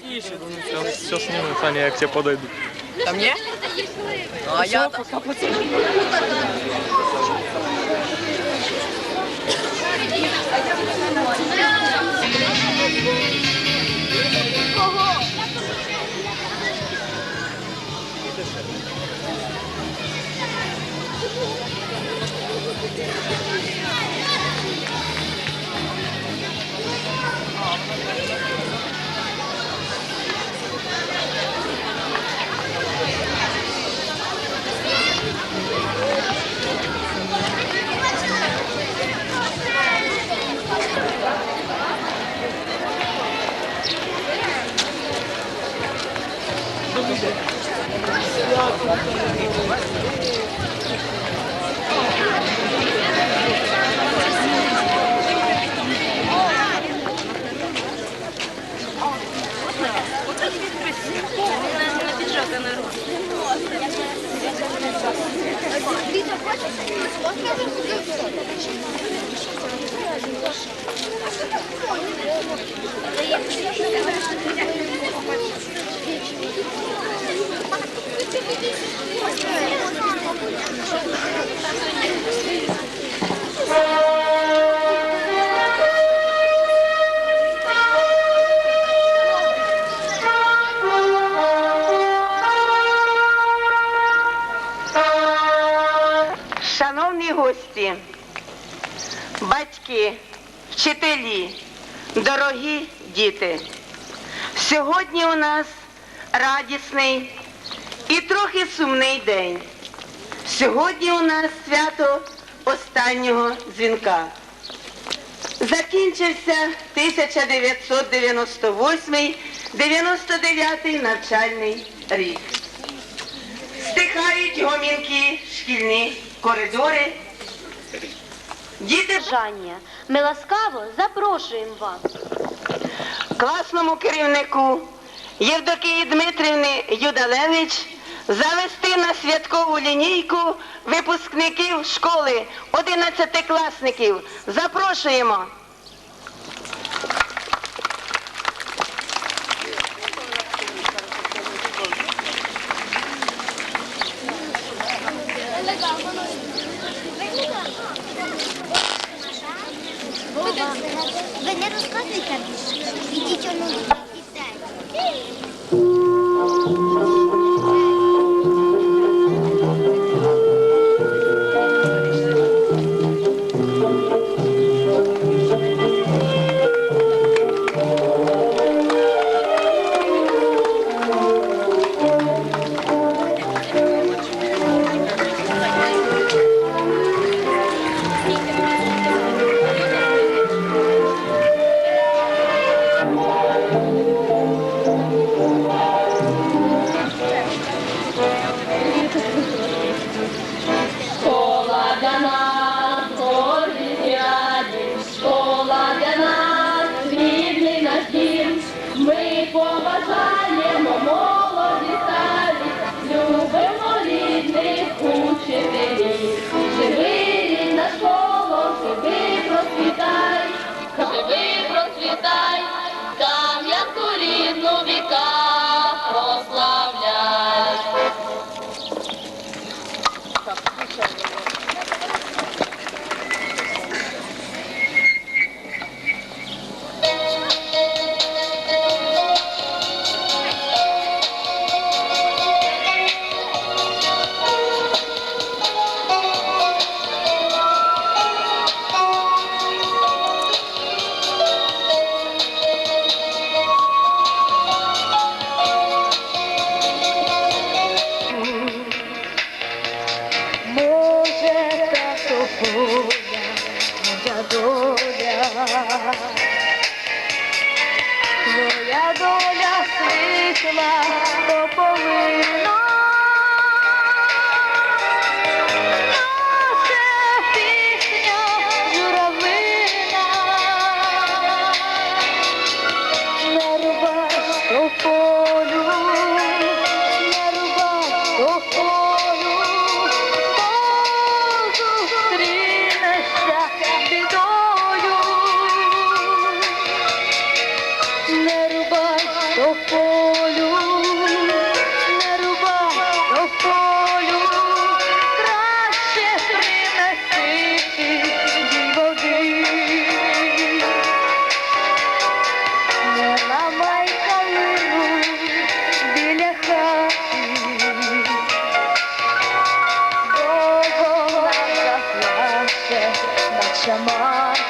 Тише, сейчас, сейчас снимут, Саня, я к тебе подойду. Ко мне? А я... Шановні 違う。Сьогодні у нас радісний і трохи сумний день. Сьогодні у нас свято останнього дзвінка. Закінчився 1998-99 навчальний рік. Стихають гомінки, шкільні коридори. Діти бажання. Ми ласкаво запрошуємо вас. Класному керівнику Євдокії Дмитрівни Юдалевич завести на святкову лінійку випускників школи 11-класників. Запрошуємо. Наче мати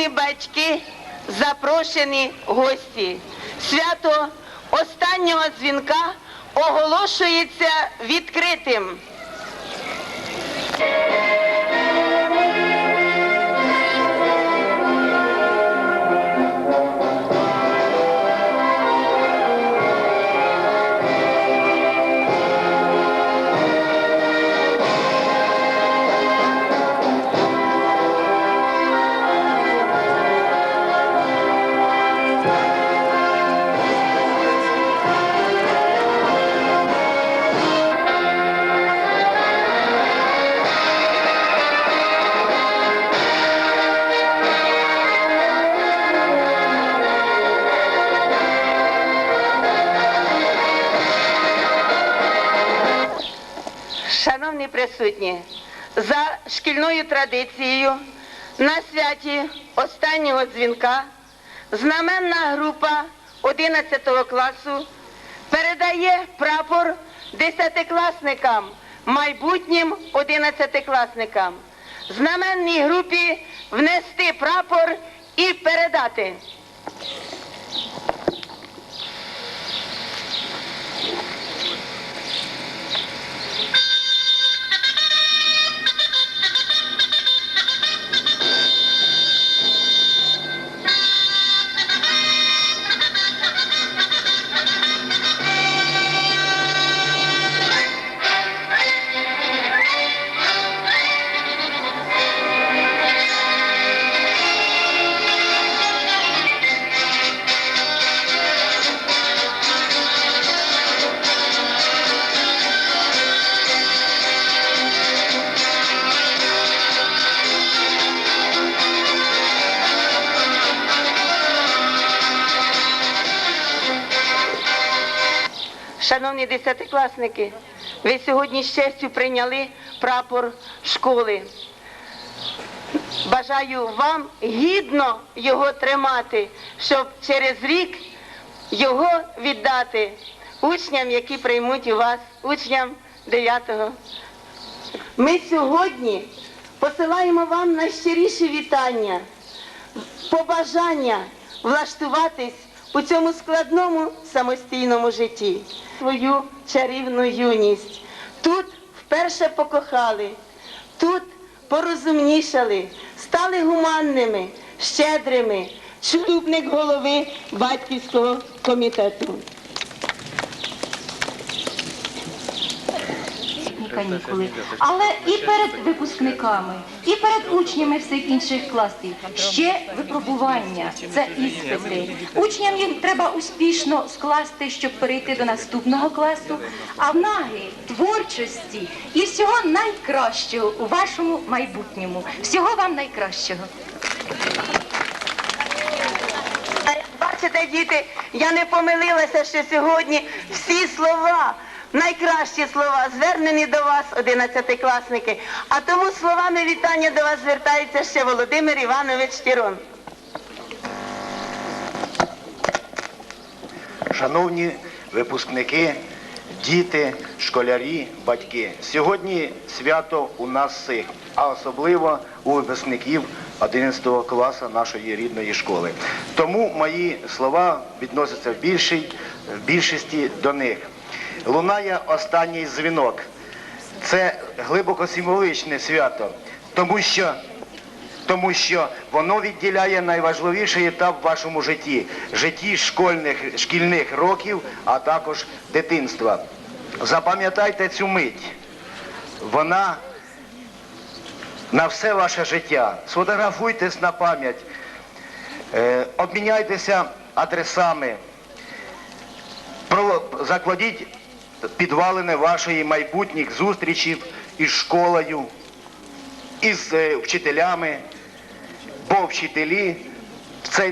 шановні батьки, запрошені гості. Свято останнього дзвінка оголошується відкритим. Присутні, за шкільною традицією на святі останнього дзвінка знаменна група 11 класу передає прапор десятикласникам, майбутнім одинадцятикласникам. Знаменній групі внести прапор і передати. Шановні десятикласники, ви сьогодні з честю прийняли прапор школи. Бажаю вам гідно його тримати, щоб через рік його віддати учням, які приймуть у вас, учням 9-го. Ми сьогодні посилаємо вам найщиріші вітання, побажання влаштуватись у цьому складному самостійному житті, свою чарівну юність. Тут вперше покохали, тут порозумнішали, стали гуманними, щедрими. Шлюбник голови батьківського комітету. Канікули, але і перед випускниками, і перед учнями всіх інших класів ще випробування, це іспити. Учням їм треба успішно скласти, щоб перейти до наступного класу. А в наги творчості і всього найкращого у вашому майбутньому. Всього вам найкращого. Бачите, діти, я не помилилася, що сьогодні всі слова, найкращі слова, звернені до вас, одинадцятикласники. А тому словами вітання до вас звертається ще Володимир Іванович Тірон. Шановні випускники, діти, школярі, батьки. Сьогодні свято у нас всіх, а особливо у випускників 11 класу нашої рідної школи. Тому мої слова відносяться в, більшій, в більшості до них. Лунає останній дзвінок. Це глибоко символичне свято, тому що тому що воно відділяє найважливіший етап в вашому житті житті школьних шкільних років, а також дитинства. Запам'ятайте цю мить. Вона на все ваше життя. Сфотографуйтесь на пам'ять, е, обміняйтеся адресами, закладіть підвалини вашої майбутніх зустрічів із школою, із е, вчителями, бо вчителі в цей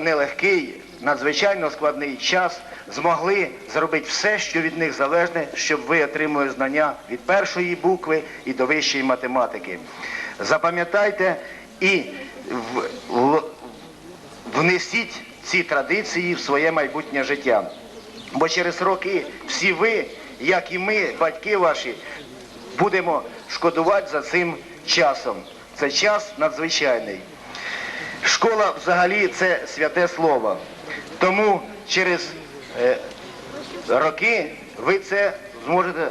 нелегкий, надзвичайно складний час змогли зробити все, що від них залежне, щоб ви отримали знання від першої букви і до вищої математики. Запам'ятайте і внесіть ці традиції в своє майбутнє життя. Бо через роки всі ви, як і ми, батьки ваші, будемо шкодувати за цим часом. Це час надзвичайний. Школа взагалі це святе слово. Тому через е, роки ви це зможете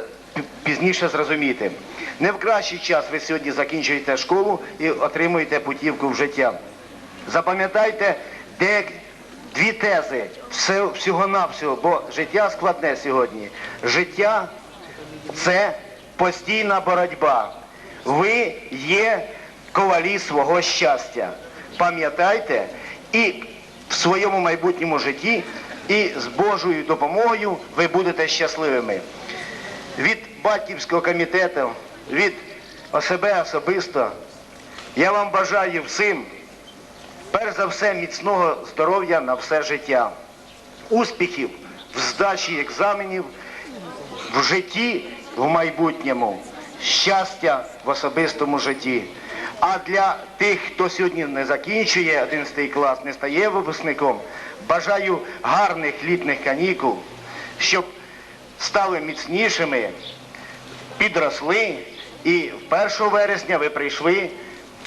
пізніше зрозуміти. Не в кращий час ви сьогодні закінчуєте школу і отримуєте путівку в життя. Запам'ятайте де дві тези всього-навсього, бо життя складне сьогодні. Життя це постійна боротьба. Ви є ковалі свого щастя. Пам'ятайте і в своєму майбутньому житті, і з Божою допомогою ви будете щасливими. Від батьківського комітету, від себе особисто, я вам бажаю всім, перш за все, міцного здоров'я на все життя, успіхів в здачі екзаменів, в житті в майбутньому, щастя в особистому житті. А для тих, хто сьогодні не закінчує 11 клас, не стає випускником, бажаю гарних літніх канікул, щоб стали міцнішими, підросли і 1 вересня ви прийшли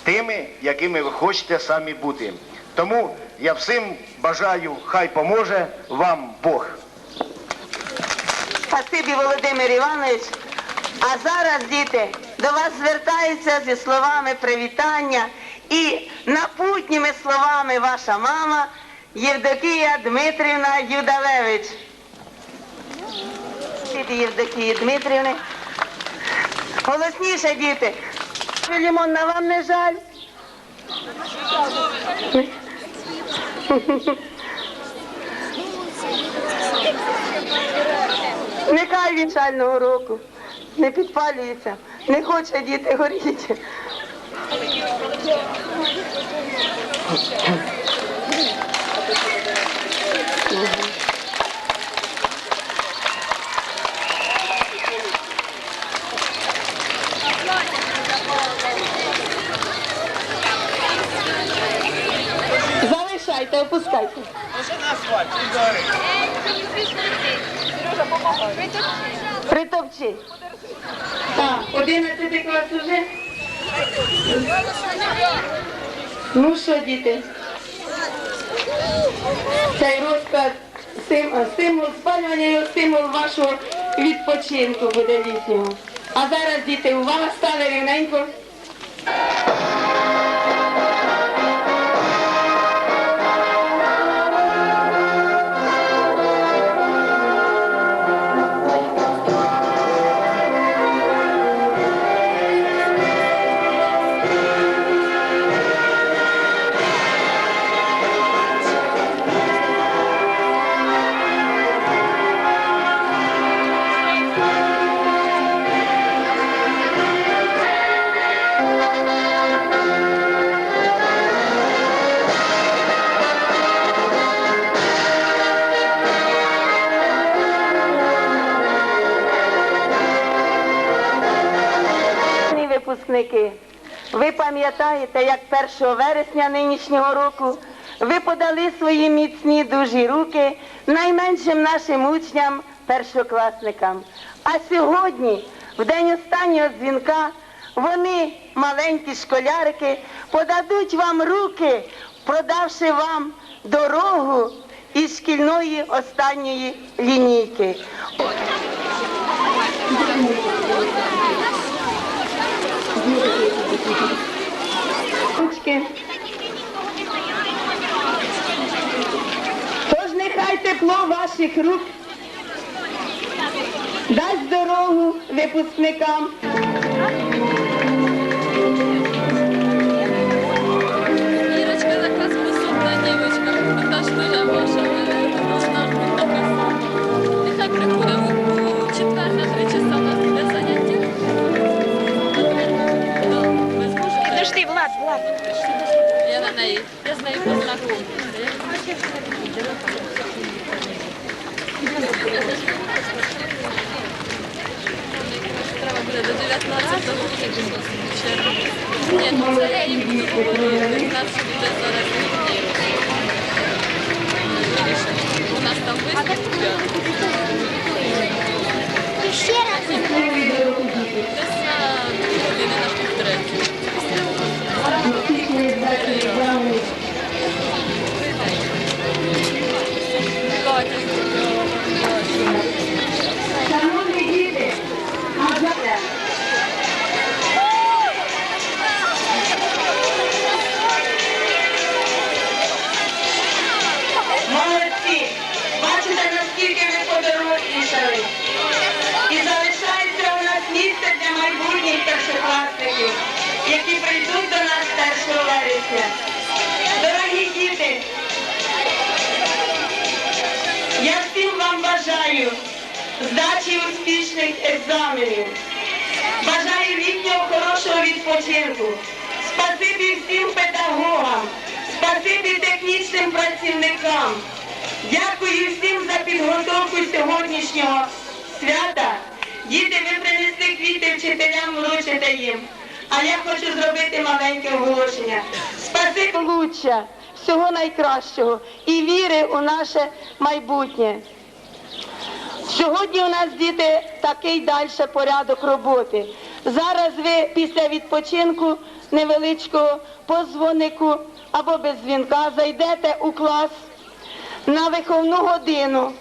тими, якими ви хочете самі бути. Тому я всім бажаю, хай поможе вам Бог. Спасибі, Володимир Іванович. А зараз, діти, до вас звертаються зі словами привітання і напутніми словами ваша мама Євдокія Дмитрівна Юдалевич. Діти Євдокії Дмитрівни. Голосніше, діти. Лімонна, вам не жаль? Нехай вінчального року не підпалюється, не хоче діти горіти. Залишайте, Ну що, діти? Цей розклад символ спалювання і символ вашого відпочинку буде літнього. А зараз, діти, увага, стали рівненько. Випускники. Ви пам'ятаєте, як 1 вересня нинішнього року ви подали свої міцні дужі руки найменшим нашим учням, першокласникам. А сьогодні, в день останнього дзвінка, вони, маленькі школярики, подадуть вам руки, продавши вам дорогу із шкільної останньої лінійки. Ручки. Тож нехай тепло ваших рук дасть дорогу випускникам. Ирочка, заказ посудна девочка, та ж дуже ваша. Вона така сама. Нехай приходить у четвер на три часа у нас буде заняття. Да, ви зможете? Подожди, Влад, Влад. Я на неї, я з нею познайомлюся. Треба буде до 19 червня. Ні, ну це говорити. У нас буде зараз. У нас там виступ Ще раз. Спасибі технічним працівникам. Дякую всім за підготовку сьогоднішнього свята. Діти, ви принесли квіти вчителям, вручите їм. А я хочу зробити маленьке оголошення. Спасибі лучше, всього найкращого і віри у наше майбутнє. Сьогодні у нас діти такий далі порядок роботи. Зараз ви після відпочинку невеличкого по дзвонику або без дзвінка зайдете у клас на виховну годину.